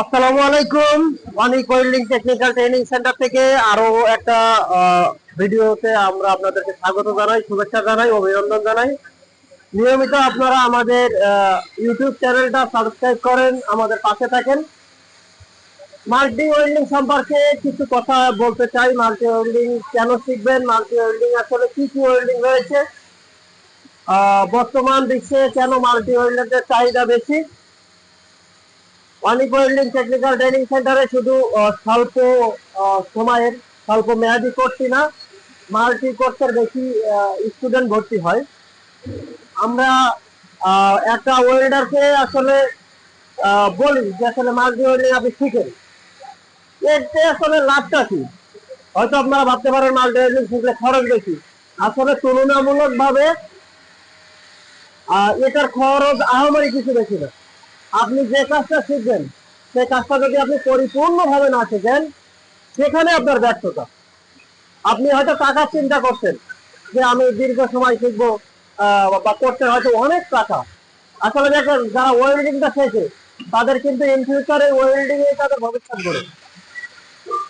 আসসালামু আলাইকুম। Anik welding technical training centre থেকে আরও একটা ভিডিওতে আমরা আপনাদেরকে স্বাগত জানাই, শুভেচ্ছা জানাই, অভিনন্দন জানাই। নিয়মিত আপনারা আমাদের ইউটিউব চ্যানেলটা সাবস্ক্রাইব করেন, আমাদের পাশে থাকেন। মাল্টি ওয়েল্ডিং সম্পর্কে কিছু কথা বলতে চাই। মাল্টি ওয়েল্ডিং কেন শিখবেন? মাল্টি ওয়েল্ডিং আসলে কি কি ওয়েল্ডিং রয়েছে? বর্তমান বিশ্বে কেন মাল্টি ওয়েল্ডারদের চাহিদা বেশি? অনিক টেকনিক্যাল ট্রেনিং সেন্টারে শুধু স্বল্প সময়ের, স্বল্প মেয়াদি কোর্সই না মাল্টি কোর্সের বেশি স্টুডেন্ট ভর্তি হয়। আমরা একটা ওয়েল্ডারকে আসলে বলি যে আসলে মাল্টি ওয়েল্ডিং আপনি শিখেন। এতে আসলে লাভটা কি? হয়তো আপনারা ভাবতে পারেন মাল্টি ওয়েল্ডিং শিখলে খরচ বেশি। আসলে তুলনামূলক ভাবে এটার খরচ আহামরি কিছু বেশি না। আপনি যে কাজটা শিখবেন, সেই কাজটা যদি আপনি পরিপূর্ণভাবে না শিখেন, সেখানে আপনার ব্যর্থতা। আপনি হয়তো টাকার চিন্তা করছেন যে আমি দীর্ঘ সময় শিখব বা করতে হয়তো অনেক টাকা। আসলে দেখেন, যারা ওয়েল্ডিংটা শেখে, তাদের কিন্তু ইন ফিউচারে ওয়েল্ডিং এ তাদের ভবিষ্যৎ গড়ে।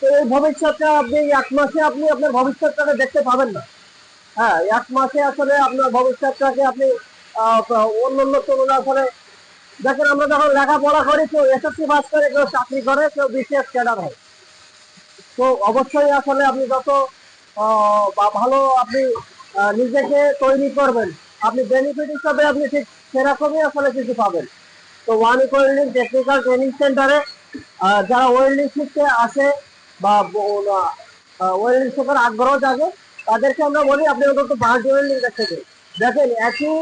তো এই ভবিষ্যৎটা আপনি এক মাসে আপনি আপনার ভবিষ্যৎটাকে দেখতে পাবেন না। হ্যাঁ এক মাসে আসলে আপনার ভবিষ্যৎটাকে আপনি অন্য অন্য তুলনা আসলে দেখেন, আমরা যখন লেখাপড়া করি, কেউ এসএসসি পাস করে, কেউ চাকরি করে, কেউ বিসিএস ক্যাডার হয়। তো অবশ্যই আসলে আপনি যত ভালো আপনি নিজেকে তৈরি করবেন, আপনি বেনিফিট হিসাবে আপনি ঠিক সেরকমই আসলে কিছু পাবেন। তো ওয়ান ওয়েল্ডিং টেকনিক্যাল ট্রেনিং সেন্টারে যারা ওয়েল্ডিং শিখতে আসে বা ওয়েল্ডিং শেখার আগ্রহ জাগে, তাদেরকে আমরা বলি, আপনি অন্তত বাল্টি ওয়েল্ডিংটা শেখেন দেখেন, একই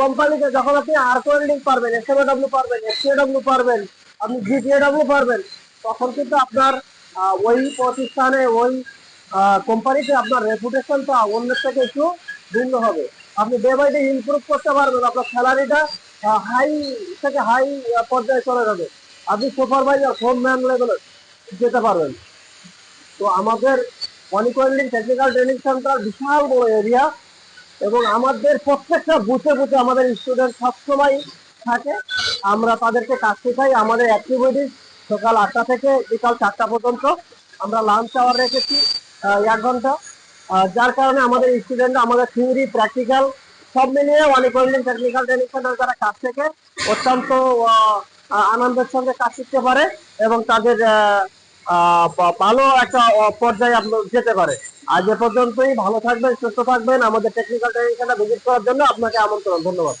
কোম্পানিতে যখন আপনি আর্ক ওয়েল্ডিং পারবেন এস এসএমএডব্লিউ পারবেন এস এসপিএডব্লিউ পারবেন, আপনি জিপিএডব্লিউ পারবেন, তখন কিন্তু আপনার ওই প্রতিষ্ঠানে, ওই কোম্পানিতে আপনার রেপুটেশনটা অন্যের থেকে একটু ভিন্ন হবে। আপনি ডে বাই ডে ইমপ্রুভ করতে পারবেন, আপনার স্যালারিটা হাই থেকে হাই পর্যায়ে চলে যাবে। আপনি সুপারভাইজার ফোন ম্যান লেভেলে যেতে পারবেন। তো আমাদের Anik welding technical training centre বিশাল বড় এরিয়া এবং আমাদের প্রত্যেকটা বুথে বুথে আমাদের স্টুডেন্ট সবসময় থাকে। আমরা তাদেরকে কাজ শেখাই, আমাদের অ্যাক্টিভিটিস সকাল আটটা থেকে বিকাল চারটা পর্যন্ত। আমরা লাঞ্চ আওয়ার রেখেছি এক ঘণ্টা। যার কারণে আমাদের স্টুডেন্ট আমাদের থিওরি প্র্যাকটিক্যাল সব মিলিয়ে অনেক ওয়েল্ডিং টেকনিক্যাল ট্রেনিং সেন্টার যারা কাজ থেকে অত্যন্ত আনন্দের সঙ্গে কাজ শিখতে পারে এবং তাদের ভালো একটা পর্যায়ে আপনার যেতে পারে। আজ এ পর্যন্তই, ভালো থাকবেন, সুস্থ থাকবেন। আমাদের টেকনিক্যাল ট্রেনিং ভিজিট করার জন্য আপনাকে আমন্ত্রণ, ধন্যবাদ।